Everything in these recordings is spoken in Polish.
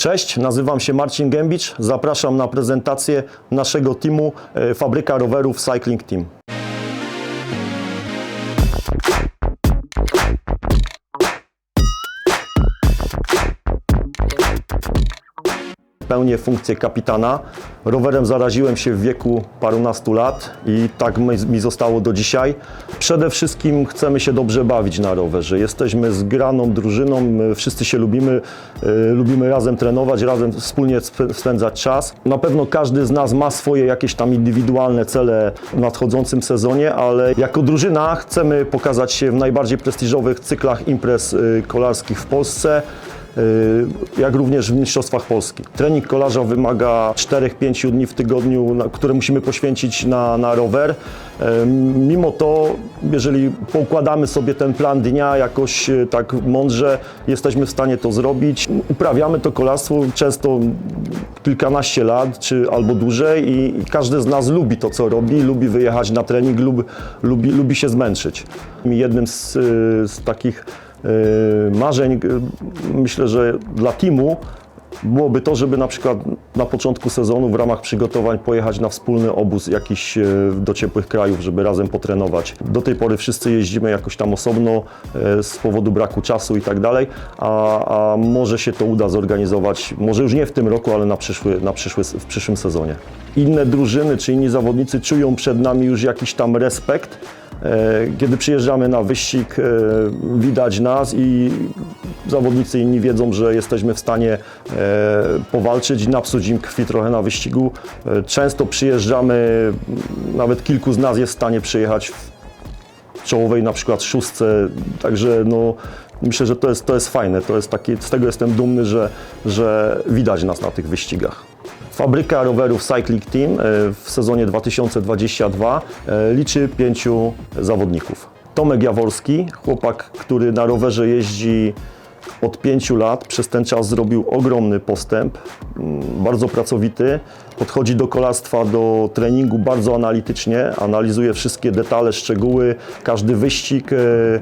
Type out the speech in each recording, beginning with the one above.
Cześć, nazywam się Marcin Gębicz. Zapraszam na prezentację naszego teamu e, Fabryka Rowerów Cycling Team. Pełnię funkcję kapitana. Rowerem zaraziłem się w wieku parunastu lat i tak mi zostało do dzisiaj. Przede wszystkim chcemy się dobrze bawić na rowerze. Jesteśmy zgraną drużyną, wszyscy się lubimy, e, lubimy razem trenować, razem wspólnie sp- spędzać czas. Na pewno każdy z nas ma swoje jakieś tam indywidualne cele w nadchodzącym sezonie, ale jako drużyna chcemy pokazać się w najbardziej prestiżowych cyklach imprez e, kolarskich w Polsce y, jak również w Mistrzostwach Polski. Trening kolarza wymaga 4-5 dni w tygodniu, które musimy poświęcić na, na rower. Y, Mimo to, jeżeli poukładamy sobie ten plan dnia jakoś y, tak mądrze, jesteśmy w stanie to zrobić. Uprawiamy to kolarstwo często kilkanaście lat, czy albo dłużej i, każdy z nas lubi to, co robi, lubi wyjechać na trening, lub, lubi, lubi się zmęczyć. Jednym z, y, z takich y, marzeń, y, myślę, że dla teamu byłoby to, żeby na przykład na początku sezonu w ramach przygotowań pojechać na wspólny obóz jakiś e, do ciepłych krajów, żeby razem potrenować. Do tej pory wszyscy jeździmy jakoś tam osobno e, z powodu braku czasu i tak dalej, a, a może się to uda zorganizować, może już nie w tym roku, ale na przyszły, na przyszły, w przyszłym sezonie. Inne drużyny czy inni zawodnicy czują przed nami już jakiś tam respekt, E, Kiedy przyjeżdżamy na wyścig, widać nas i zawodnicy inni wiedzą, że jesteśmy w stanie powalczyć, napsuć im krwi trochę na wyścigu. E, Często przyjeżdżamy, nawet kilku z nas jest w stanie przyjechać w czołowej na przykład szóstce, także no, myślę, że to jest, to jest fajne, to jest taki, z tego jestem dumny, że, że widać nas na tych wyścigach. Fabryka rowerów Cycling Team e, w sezonie 2022 e, liczy pięciu zawodników. Tomek Jaworski, chłopak, który na rowerze jeździ od pięciu lat, przez ten czas zrobił ogromny postęp, mm, bardzo pracowity, podchodzi do kolarstwa, do treningu bardzo analitycznie, analizuje wszystkie detale, szczegóły, każdy wyścig, e, e,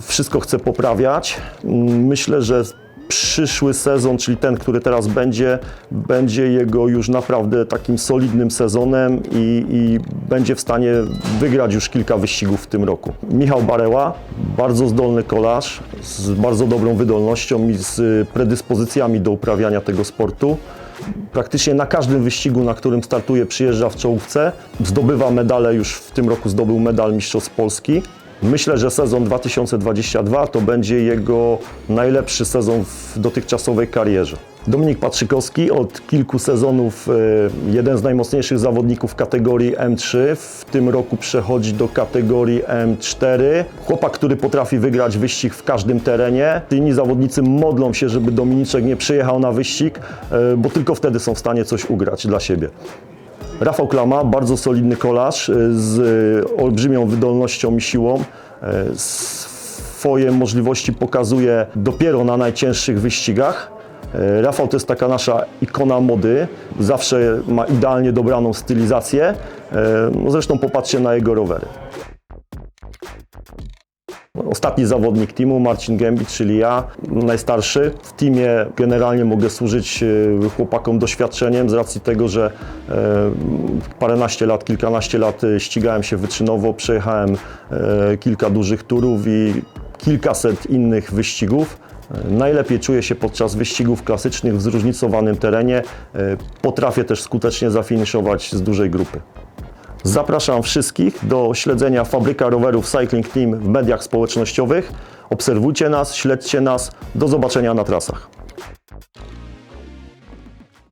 wszystko chce poprawiać. Mm, Myślę, że przyszły sezon, czyli ten, który teraz będzie, będzie jego już naprawdę takim solidnym sezonem i, i będzie w stanie wygrać już kilka wyścigów w tym roku. Michał Bareła, bardzo zdolny kolarz, z bardzo dobrą wydolnością i z predyspozycjami do uprawiania tego sportu. Praktycznie na każdym wyścigu, na którym startuje, przyjeżdża w czołówce. Zdobywa medale, już w tym roku zdobył medal Mistrzostw Polski. Myślę, że sezon 2022 to będzie jego najlepszy sezon w dotychczasowej karierze. Dominik Patrzykowski od kilku sezonów e, jeden z najmocniejszych zawodników kategorii M3. W tym roku przechodzi do kategorii M4. Chłopak, który potrafi wygrać wyścig w każdym terenie. Inni zawodnicy modlą się, żeby Dominiczek nie przyjechał na wyścig, e, bo tylko wtedy są w stanie coś ugrać dla siebie. Rafał Klama, bardzo solidny kolarz y, z olbrzymią wydolnością i siłą. Y, Swoje możliwości pokazuje dopiero na najcięższych wyścigach. Y, Rafał to jest taka nasza ikona mody, zawsze ma idealnie dobraną stylizację. No zresztą popatrzcie na jego rowery. Ostatni zawodnik teamu, Marcin Gębicz, czyli ja, najstarszy. W teamie generalnie mogę służyć e, chłopakom doświadczeniem z racji tego, że e, paręnaście lat, kilkanaście lat e, ścigałem się wyczynowo, przejechałem kilka dużych turów i kilkaset innych wyścigów. Najlepiej czuję się podczas wyścigów klasycznych w zróżnicowanym terenie. Potrafię też skutecznie zafiniszować z dużej grupy. Zapraszam wszystkich do śledzenia Fabryka Rowerów Cycling Team w mediach społecznościowych. Obserwujcie nas, śledźcie nas. Do zobaczenia na trasach.